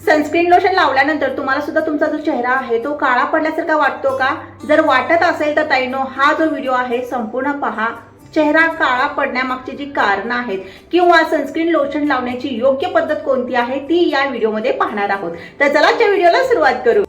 Sunscreen lotion लावल्यानंतर तुम्हाला सुद्धा तुमचा जो चेहरा आहे तो काळा पडल्यासारखा वाटतो का? जर वाटत असेल तर ताईनो हा जो व्हिडिओ आहे संपूर्ण पहा. चेहरा काळा पडण्यामागची जी कारणं आहेत किंवा सनस्क्रीन लोशन लावण्याची योग्य पद्धत कोणती आहे ती या व्हिडिओमध्ये पाहणार आहोत. तर चला त्या व्हिडिओला सुरुवात करू.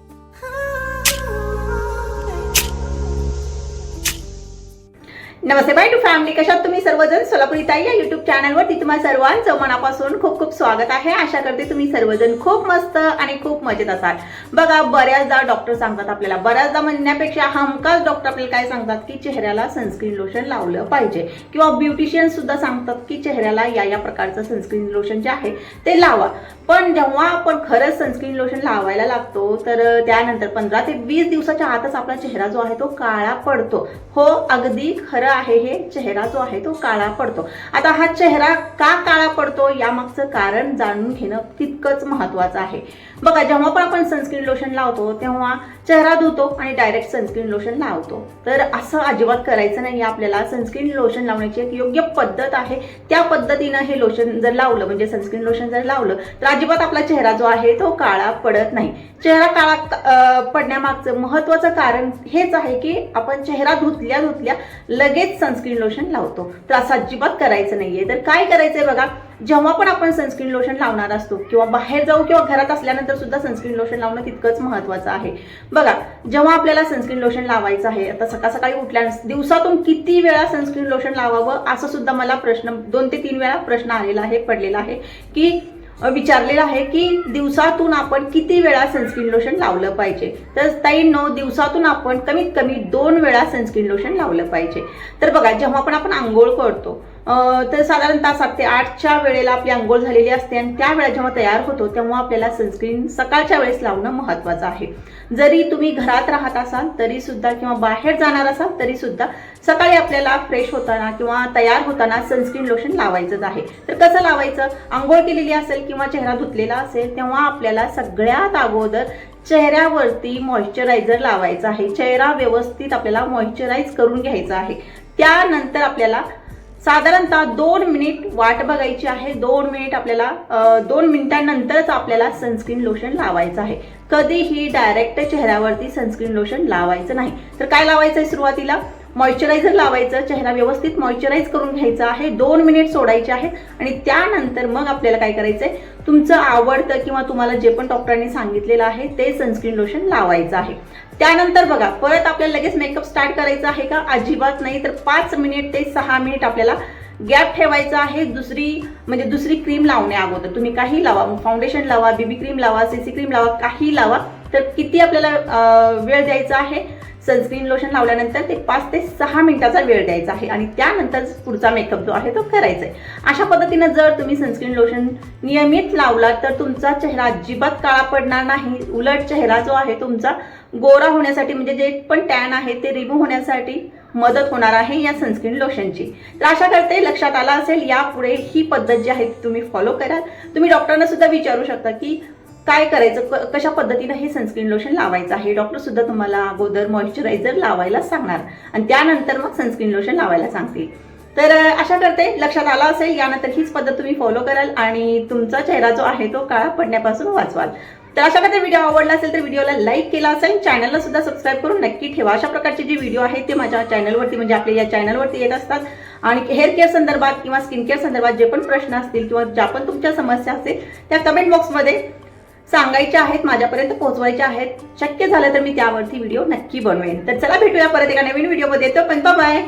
नमस्ते बाय टू फॅमिली. कशात तुम्ही सर्वजण? सोलापुरी ताई या युट्यूब चॅनलवरती तुम्हा सर्वांचं मनापासून खूप खूप स्वागत आहे. आशा करते तुम्ही सर्वजण खूप मस्त आणि खूप मजेत असाल. बघा बऱ्याचदा डॉक्टर सांगतात आपल्याला. बऱ्याचदा म्हणण्यापेक्षा हमखास डॉक्टर आपल्याला काय सांगतात? की चेहऱ्याला सनस्क्रीन लोशन लावलं पाहिजे. किंवा ब्युटिशियन सुद्धा सांगतात की चेहऱ्याला या या प्रकारचं सनस्क्रीन लोशन जे आहे ते लावा. पण जेव्हा आपण खरंच सनस्क्रीन लोशन लावायला लागतो तर त्यानंतर पंधरा ते वीस दिवसाच्या आतच आपला चेहरा जो आहे तो काळा पडतो. हो अगदी खरं आहे हे चेहरा जो आहे तो काळा पडतो. आता हा चेहरा का काळा पडतो यामागचं कारण जाणून घेणं तितकंच महत्वाचं आहे. बघा जेव्हा पण आपण सनस्क्रीन लोशन लावतो तेव्हा चेहरा धुतो आणि डायरेक्ट सनस्क्रीन लोशन लावतो. तर असं अजिबात करायचं नाही. आपल्याला सनस्क्रीन लोशन लावण्याची एक योग्य पद्धत आहे. त्या पद्धतीनं हे लोशन जर लावलं म्हणजे सनस्क्रीन लोशन जर लावलं तर अजिबात आपला चेहरा जो आहे तो काळा पडत नाही. चेहरा काळा पडण्यामागचं महत्वाचं कारण हेच आहे की आपण चेहरा धुतल्या धुतल्या लगेच सनस्क्रीन लोशन लावतो. तर असं अजिबात करायचं नाहीये. तर काय करायचंय बघा जेव्हा पण आपण सनस्क्रीन लोशन लावणार असतो किंवा बाहेर जाऊ किंवा घरात असल्यानंतर सुद्धा सनस्क्रीन लोशन लावणं तितकंच महत्वाचं आहे. बघा जेव्हा आपल्याला सनस्क्रीन लोशन लावायचं आहे आता सकाळ सकाळी उठल्या दिवसातून किती वेळा सनस्क्रीन लोशन लावावं असं सुद्धा मला प्रश्न दोन ते तीन वेळा प्रश्न आलेला आहे पडलेला आहे की विचारलेलं आहे की दिवसातून आपण किती वेळा सनस्क्रीन लोशन लावलं पाहिजे? तर ताई नो दिवसातून आपण कमीत कमी दोन वेळा सनस्क्रीन लोशन लावलं पाहिजे. तर बघा जेव्हा पण आपण आंघोळ करतो तर साधारणतः सात ते आठच्या वेळेला आपली आंघोळ झालेली असते आणि त्या जेव्हा तयार होतो तेव्हा आपल्याला सनस्क्रीन सकाळच्या वेळेस लावणं महत्वाचं आहे. जरी तुम्ही घरात राहत असाल तरी सुद्धा किंवा बाहेर जाणार असाल तरी सुद्धा सकाळी आपल्याला फ्रेश होताना किंवा तयार होताना सनस्क्रीन लोशन लावायचंच आहे. तर कसं लावायचं? आंघोळ केलेली असेल किंवा चेहरा धुतलेला असेल तेव्हा आपल्याला सगळ्यात अगोदर चेहऱ्यावरती मॉइश्चरायझर लावायचं आहे. चेहरा व्यवस्थित आपल्याला मॉइश्चराईज करून घ्यायचा आहे. त्यानंतर आपल्याला साधारणतः दोन मिनिट वाट बघायची आहे. दोन मिनिट आपल्याला दोन मिनिटांनंतरच आपल्याला सनस्क्रीन लोशन लावायचं आहे. कधीही डायरेक्ट चेहऱ्यावरती सनस्क्रीन लोशन लावायचं नाही. तर काय लावायचं आहे सुरुवातीला? मॉइश्चरायझर लावायचं चेहरा व्यवस्थित मॉइश्चराईज करून घ्यायचा आहे दोन मिनिट सोडायचे आहेत आणि त्यानंतर मग आपल्याला काय करायचं आहे तुमचं आवडतं किंवा तुम्हाला जे पण डॉक्टरांनी सांगितलेलं आहे ते सनस्क्रीन लोशन लावायचं आहे. त्यानंतर बघा परत आपल्याला लगेच मेकअप स्टार्ट करायचा आहे का? अजिबात नाही तर पाच मिनिट ते सहा मिनिट आपल्याला गॅप ठेवायचा आहे. दुसरी म्हणजे दुसरी क्रीम लावण्या अगोदर. तुम्ही काही लावा फाउंडेशन लावा बीबी क्रीम लावा सीसी क्रीम लावा काही लावा तर किती आपल्याला वेळ द्यायचा आहे? सनस्क्रीन लोशन लावल्यानंतर ते पाच ते सहा मिनिटाचा वेळ द्यायचा आहे आणि त्यानंतर पुढचा मेकअप जो आहे तो करायचा आहे. अशा पद्धतीनं जर तुम्ही सनस्क्रीन लोशन नियमित लावला तर तुमचा चेहरा अजिबात काळा पडणार नाही. उलट चेहरा जो आहे तुमचा गोरा होण्यासाठी म्हणजे जे पण टॅन आहे ते रिमूव्ह होण्यासाठी मदत होणार आहे या सनस्क्रीन लोशनची तर आशा करते लक्षात आला असेल यापुढे ही पद्धत जी आहे ती तुम्ही फॉलो कराल. तुम्ही डॉक्टरांना सुद्धा विचारू शकता की काय करायचं? क- कशा पद्धतीनं हे सनस्क्रीन लोशन लावायचं आहे? डॉक्टर सुद्धा तुम्हाला अगोदर मॉइश्चरायझर लावायला सांगणार. आणि त्यानंतर मग सनस्क्रीन लोशन लावायला सांगतील. तर अशा करते लक्षात आला असेल. यानंतर हीच पद्धत तुम्ही फॉलो कराल आणि तुमचा चेहरा जो आहे तो काळा पडण्यापासून वाचवाल. तर अशा प्रकारे व्हिडिओ आवडला असेल तर व्हिडिओला लाईक केला असेल. चॅनलला सुद्धा सबस्क्राईब करून नक्की ठेवा. अशा प्रकारचे जे व्हिडिओ आहेत ते माझ्या चॅनलवरती म्हणजे आपल्या या चॅनलवरती येत असतात. आणि हेअर केअर संदर्भात किंवा स्किन केअर संदर्भात जे पण प्रश्न असतील किंवा ज्या पण तुमच्या समस्या असतील त्या कमेंट बॉक्समध्ये सांगायच्या आहेत माझ्यापर्यंत पोहोचवायच्या आहेत. शक्य झालं तर मी त्यावरती व्हिडिओ नक्की बनवेन. तर चला भेटूया परत एका नवीन व्हिडिओमध्ये. तो पण बाय